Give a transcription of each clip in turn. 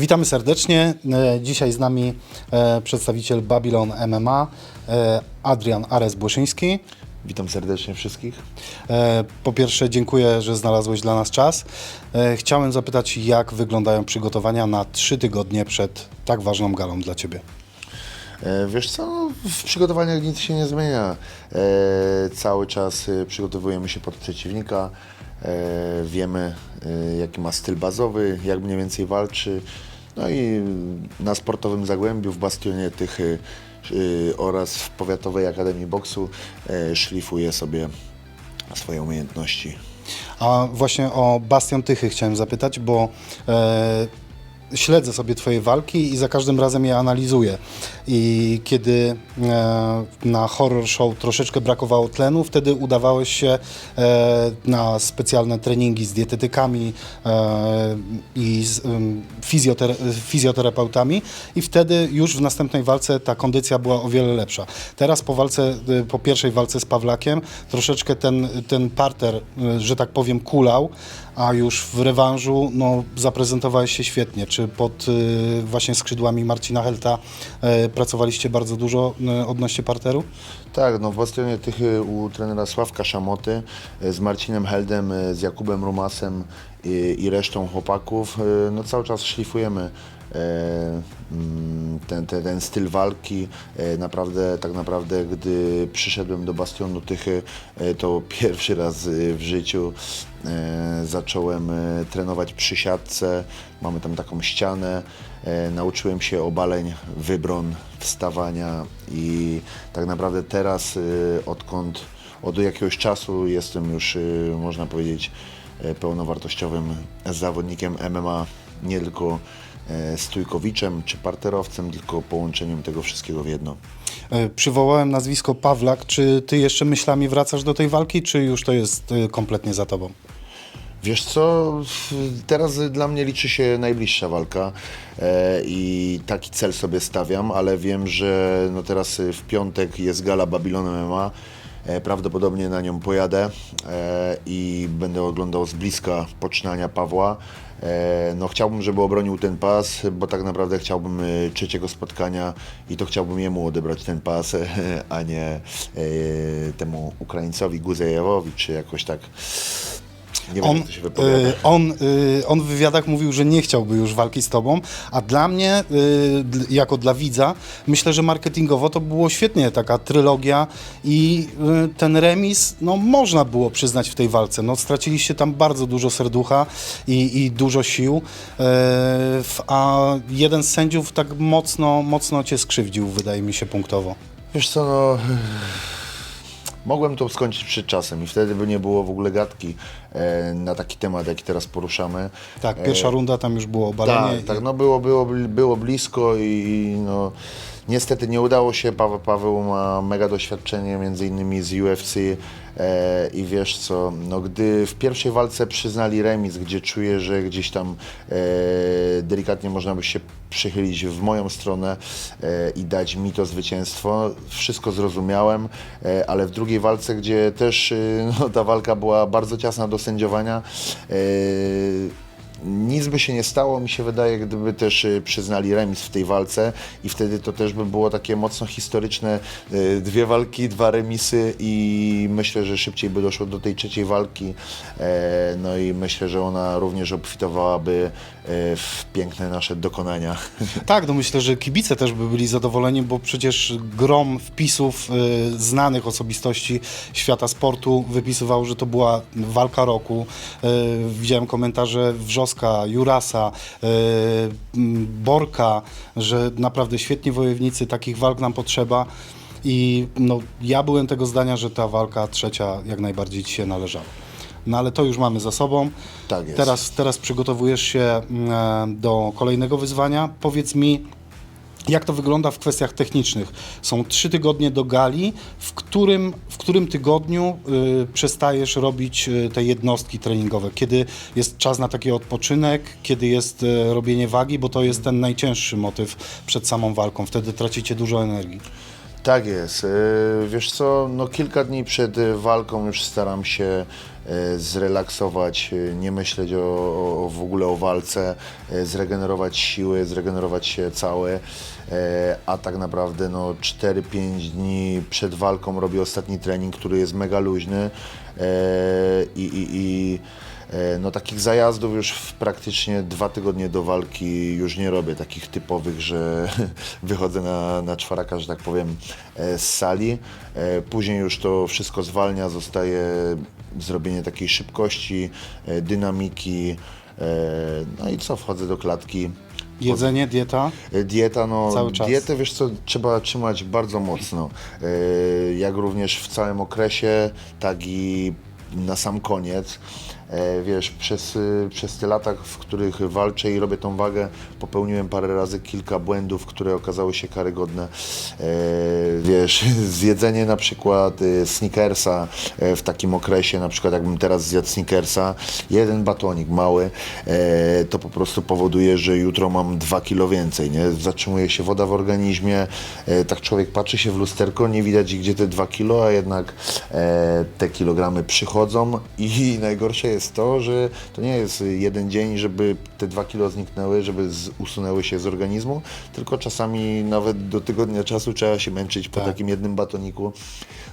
Witamy serdecznie. E, Dzisiaj z nami e, przedstawiciel Babylon MMA, e, Adrian Ares-Błyszyński. Witam serdecznie wszystkich. Po pierwsze dziękuję, że znalazłeś dla nas czas. Chciałem zapytać, jak wyglądają przygotowania na trzy tygodnie przed tak ważną galą dla Ciebie? Wiesz co, w przygotowaniach nic się nie zmienia. Cały czas przygotowujemy się pod przeciwnika. Wiemy, jaki ma styl bazowy, jak mniej więcej walczy. No i na sportowym Zagłębiu, w Bastionie tych e, e, oraz w Powiatowej Akademii Boksu e, szlifuje sobie swoje umiejętności. A właśnie o Bastion Tychy chciałem zapytać, bo e, śledzę sobie Twoje walki i za każdym razem je analizuję. I kiedy e, na horror show troszeczkę brakowało tlenu, wtedy udawałeś się e, na specjalne treningi z dietetykami e, i z em, fizjotere- fizjoterapeutami i wtedy już w następnej walce ta kondycja była o wiele lepsza. Teraz po walce, y, po pierwszej walce z Pawlakiem troszeczkę ten, ten parter, y, że tak powiem, kulał, a już w rewanżu no, zaprezentowałeś się świetnie. Czy pod y, właśnie skrzydłami Marcina Helta y, pracowaliście bardzo dużo y, odnośnie parteru? Tak, no w Bastionie Tychy u trenera Sławka Szamoty e, z Marcinem Heldem, e, z Jakubem Rumasem i, i resztą chłopaków, no cały czas szlifujemy ten, ten, ten styl walki. E, Naprawdę, tak naprawdę, gdy przyszedłem do Bastionu Tychy, e, to pierwszy raz e, w życiu e, zacząłem e, trenować przy siatce. Mamy tam taką ścianę. E, nauczyłem się obaleń, wybron, wstawania i tak naprawdę teraz, e, odkąd od jakiegoś czasu jestem już, e, można powiedzieć, e, pełnowartościowym zawodnikiem MMA, nie tylko e, stójkowiczem czy parterowcem, tylko połączeniem tego wszystkiego w jedno. Y, Przywołałem nazwisko Pawlak. Czy ty jeszcze myślami wracasz do tej walki, czy już to jest y, kompletnie za tobą? Wiesz co, teraz dla mnie liczy się najbliższa walka e, i taki cel sobie stawiam, ale wiem, że no teraz e, w piątek jest gala Babylon MMA. E, prawdopodobnie na nią pojadę e, i będę oglądał z bliska poczynania Pawła. E, no chciałbym, żeby obronił ten pas, bo tak naprawdę chciałbym e, trzeciego spotkania i to chciałbym jemu odebrać ten pas, a nie e, temu Ukraińcowi Guzejewowi, czy jakoś tak. Nie wiem, On, jak to się wypowiada. y, on, y, on w wywiadach mówił, że nie chciałby już walki z tobą, a dla mnie, y, jako dla widza, myślę, że marketingowo to było świetnie, taka trylogia i ten remis, no można było przyznać w tej walce. No, straciliście tam bardzo dużo serducha i, i dużo sił, a jeden z sędziów tak mocno, mocno cię skrzywdził, wydaje mi się, punktowo. Wiesz co, no... Mogłem to skończyć przed czasem i wtedy by nie było w ogóle gadki na taki temat, jaki teraz poruszamy. Tak, pierwsza runda tam już było obalenie. Tak, tak, no było, było, było blisko i no, niestety nie udało się. Paweł, Paweł ma mega doświadczenie, między innymi z UFC e, i wiesz co, no gdy w pierwszej walce przyznali remis, gdzie czuję, że gdzieś tam e, delikatnie można by się przychylić w moją stronę e, i dać mi to zwycięstwo, wszystko zrozumiałem, e, ale w drugiej walce, gdzie też e, no, ta walka była bardzo ciasna do sędziowania, e, nic by się nie stało, mi się wydaje, gdyby też y, przyznali remis w tej walce i wtedy to też by było takie mocno historyczne y, dwie walki, dwa remisy i myślę, że szybciej by doszło do tej trzeciej walki. E, No i myślę, że ona również obfitowałaby e, w piękne nasze dokonania. Tak, no myślę, że kibice też by byli zadowoleni, bo przecież grom wpisów y, znanych osobistości świata sportu wypisywał, że to była walka roku. Widziałem komentarze Wrzoska, Jurasa, m, Borka, że naprawdę świetni wojownicy, takich walk nam potrzeba. I no, ja byłem tego zdania, że ta walka trzecia jak najbardziej ci się należała. No ale to już mamy za sobą. Tak jest. Teraz, teraz przygotowujesz się mm, do kolejnego wyzwania. Powiedz mi, jak to wygląda w kwestiach technicznych? Są trzy tygodnie do gali. W którym, w którym tygodniu y, przestajesz robić y, te jednostki treningowe? Kiedy jest czas na taki odpoczynek? Kiedy jest y, robienie wagi? Bo to jest ten najcięższy motyw przed samą walką. Wtedy tracicie dużo energii. Tak jest. E, Wiesz co, no kilka dni przed walką już staram się e, zrelaksować, e, nie myśleć o, o, w ogóle o walce, zregenerować siły, zregenerować się całe. E, A tak naprawdę no 4-5 dni przed walką robię ostatni trening, który jest mega luźny i, i, i No takich zajazdów już w praktycznie dwa tygodnie do walki już nie robię, takich typowych, że wychodzę na, na czwaraka, że tak powiem, e, z sali. E, Później już to wszystko zwalnia, zostaje zrobienie takiej szybkości, e, dynamiki. e, No i co, wchodzę do klatki. Jedzenie, dieta? E, Dieta, no Cały czas. dietę wiesz co, trzeba trzymać bardzo mocno. E, Jak również w całym okresie, tak i na sam koniec. E, Wiesz, przez, y, przez te lata, w których walczę i robię tą wagę, popełniłem parę razy kilka błędów, które okazały się karygodne. E, Wiesz, zjedzenie na przykład y, sneakersa e, w takim okresie, na przykład jakbym teraz zjadł sneakersa, jeden batonik mały, to po prostu powoduje, że jutro mam 2 kilo więcej, nie? Zatrzymuje się woda w organizmie, tak człowiek patrzy się w lusterko, nie widać gdzie te 2 kilo, a jednak te kilogramy przychodzą i najgorsze jest to, że to nie jest jeden dzień, żeby te 2 kilo zniknęły, żeby z, usunęły się z organizmu, tylko czasami nawet do tygodnia czasu trzeba się męczyć po Tak. takim jednym batoniku.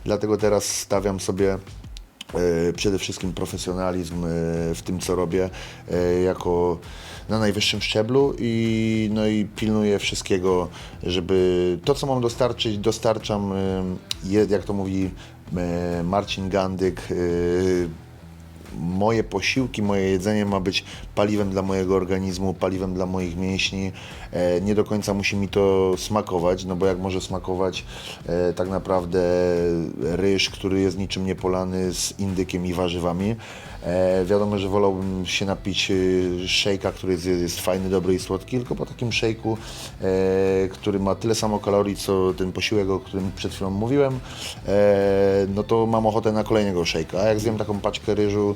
Dlatego teraz stawiam sobie e, przede wszystkim profesjonalizm e, w tym, co robię, e, jako na najwyższym szczeblu i, no i pilnuję wszystkiego, żeby to, co mam dostarczyć, dostarczam, jak to mówi Marcin Gandyk, moje posiłki, moje jedzenie ma być paliwem dla mojego organizmu, paliwem dla moich mięśni. E, nie do końca musi mi to smakować, no bo jak może smakować e, tak naprawdę ryż, który jest niczym niepolany z indykiem i warzywami. E, wiadomo, że wolałbym się napić szejka, który jest, jest fajny, dobry i słodki, tylko po takim szejku, który ma tyle samo kalorii, co ten posiłek, o którym przed chwilą mówiłem, no to mam ochotę na kolejnego szejka. A jak zjem taką paczkę ryżu,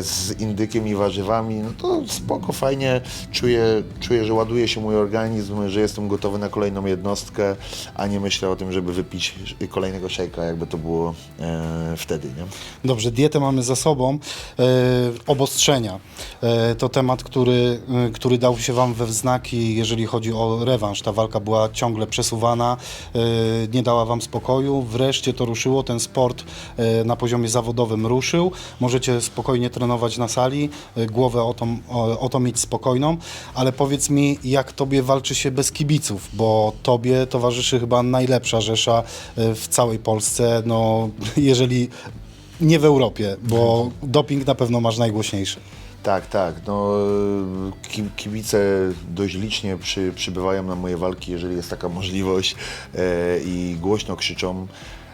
z indykiem i warzywami, no to spoko, fajnie, czuję, czuję, że ładuje się mój organizm, że jestem gotowy na kolejną jednostkę, a nie myślę o tym, żeby wypić kolejnego szejka, jakby to było e, wtedy, nie? Dobrze, dietę mamy za sobą. E, obostrzenia. E, to temat, który, e, który dał się Wam we znaki, jeżeli chodzi o rewanż. Ta walka była ciągle przesuwana, e, nie dała Wam spokoju. Wreszcie to ruszyło, ten sport e, na poziomie zawodowym ruszył. Możecie spokojnie trenować na sali, e, głowę o to, o, o to mieć spokojną, ale powiedz mi, jak Tobie walczy się bez kibiców, bo Tobie towarzyszy chyba najlepsza rzesza e, w całej Polsce, no jeżeli nie w Europie, bo doping na pewno masz najgłośniejszy. Tak, tak. No, ki- kibice dość licznie przy, przybywają na moje walki, jeżeli jest taka możliwość e, i głośno krzyczą.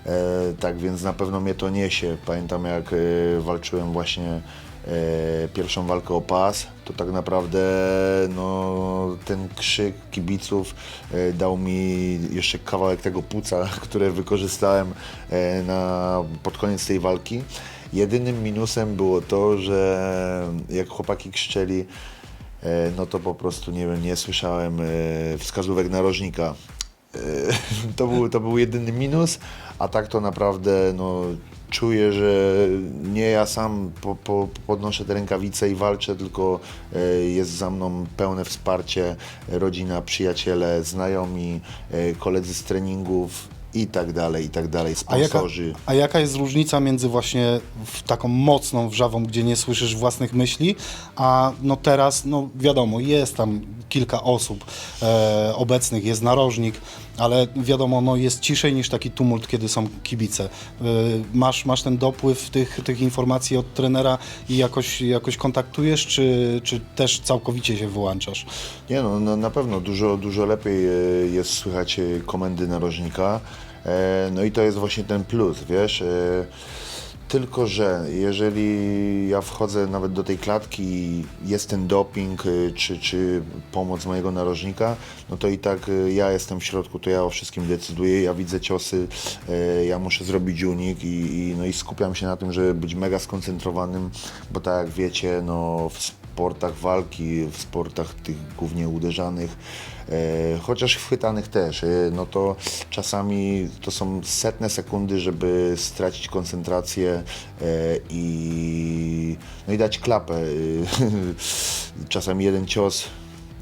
E, tak więc na pewno mnie to niesie. Pamiętam jak e, walczyłem właśnie e, pierwszą walkę o pas, to tak naprawdę no, ten krzyk kibiców dał mi jeszcze kawałek tego płuca, które wykorzystałem na, pod koniec tej walki. Jedynym minusem było to, że jak chłopaki krzyczeli, no to po prostu nie nie słyszałem wskazówek narożnika. E, To był, to był jedyny minus, a tak to naprawdę no, czuję, że nie ja sam po, po, podnoszę te rękawice i walczę, tylko e, jest za mną pełne wsparcie, rodzina, przyjaciele, znajomi, e, koledzy z treningów i tak dalej, i tak dalej, A jaka, sponsorzy. a jaka jest różnica między właśnie taką mocną wrzawą, gdzie nie słyszysz własnych myśli, a no teraz, no wiadomo, jest tam kilka osób e, obecnych, jest narożnik, ale wiadomo, no jest ciszej niż taki tumult, kiedy są kibice. E, masz, masz ten dopływ tych, tych informacji od trenera i jakoś, jakoś kontaktujesz, czy, czy też całkowicie się wyłączasz? Nie no, no na pewno dużo, dużo lepiej e, jest słychać e, komendy narożnika. E, No i to jest właśnie ten plus, wiesz. e, Tylko, że jeżeli ja wchodzę nawet do tej klatki i jest ten doping e, czy, czy pomoc mojego narożnika, no to i tak e, ja jestem w środku, to ja o wszystkim decyduję, ja widzę ciosy, e, ja muszę zrobić unik i, i, no i skupiam się na tym, żeby być mega skoncentrowanym, bo tak jak wiecie, no sportach walki, w sportach tych głównie uderzanych, e, chociaż chwytanych też, e, no to czasami to są setne sekundy, żeby stracić koncentrację e, i, no i dać klapę. Czasami jeden cios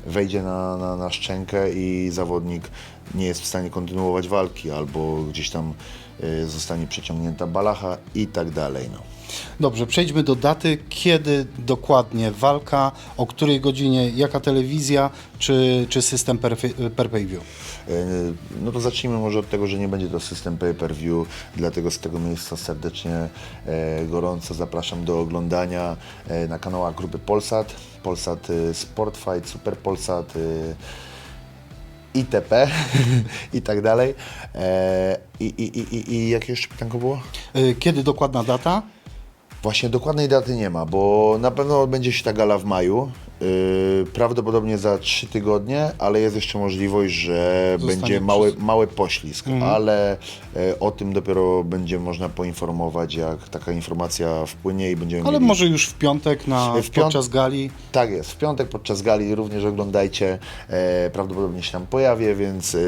wejdzie na, na, na szczękę i zawodnik nie jest w stanie kontynuować walki, albo gdzieś tam zostanie przeciągnięta balacha i tak dalej. No. Dobrze, przejdźmy do daty. Kiedy dokładnie walka, o której godzinie, jaka telewizja, czy, czy system per, per pay view? Y, No to zacznijmy może od tego, że nie będzie to system pay-per-view, dlatego z tego miejsca serdecznie e, gorąco zapraszam do oglądania e, na kanałach grupy Polsat, Polsat y, Sport Fight, Super Polsat, ITP i tak dalej. E, I, i, i, i, jakie jeszcze pytanko było? Kiedy dokładna data? Właśnie dokładnej daty nie ma, bo na pewno odbędzie się ta gala w maju. Yy, prawdopodobnie za trzy tygodnie, ale jest jeszcze możliwość, że Zostanie będzie mały, mały poślizg, ale e, o tym dopiero będzie można poinformować, jak taka informacja wpłynie i będziemy Ale mieli... może już w piątek na, W piąt- podczas gali. Tak jest, w piątek podczas gali również oglądajcie, e, prawdopodobnie się tam pojawię, więc, e,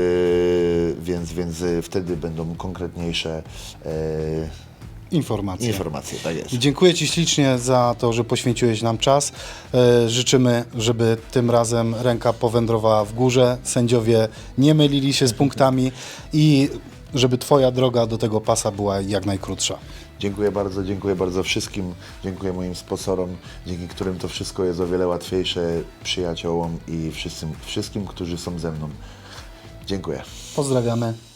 więc, więc e, wtedy będą konkretniejsze e, Informacje. informacje, tak jest. Dziękuję Ci ślicznie za to, że poświęciłeś nam czas. E, Życzymy, żeby tym razem ręka powędrowała w górze, sędziowie nie mylili się z punktami i żeby Twoja droga do tego pasa była jak najkrótsza. Dziękuję bardzo, dziękuję bardzo wszystkim, dziękuję moim sponsorom, dzięki którym to wszystko jest o wiele łatwiejsze, przyjaciołom i wszystkim, wszystkim którzy są ze mną. Dziękuję. Pozdrawiamy.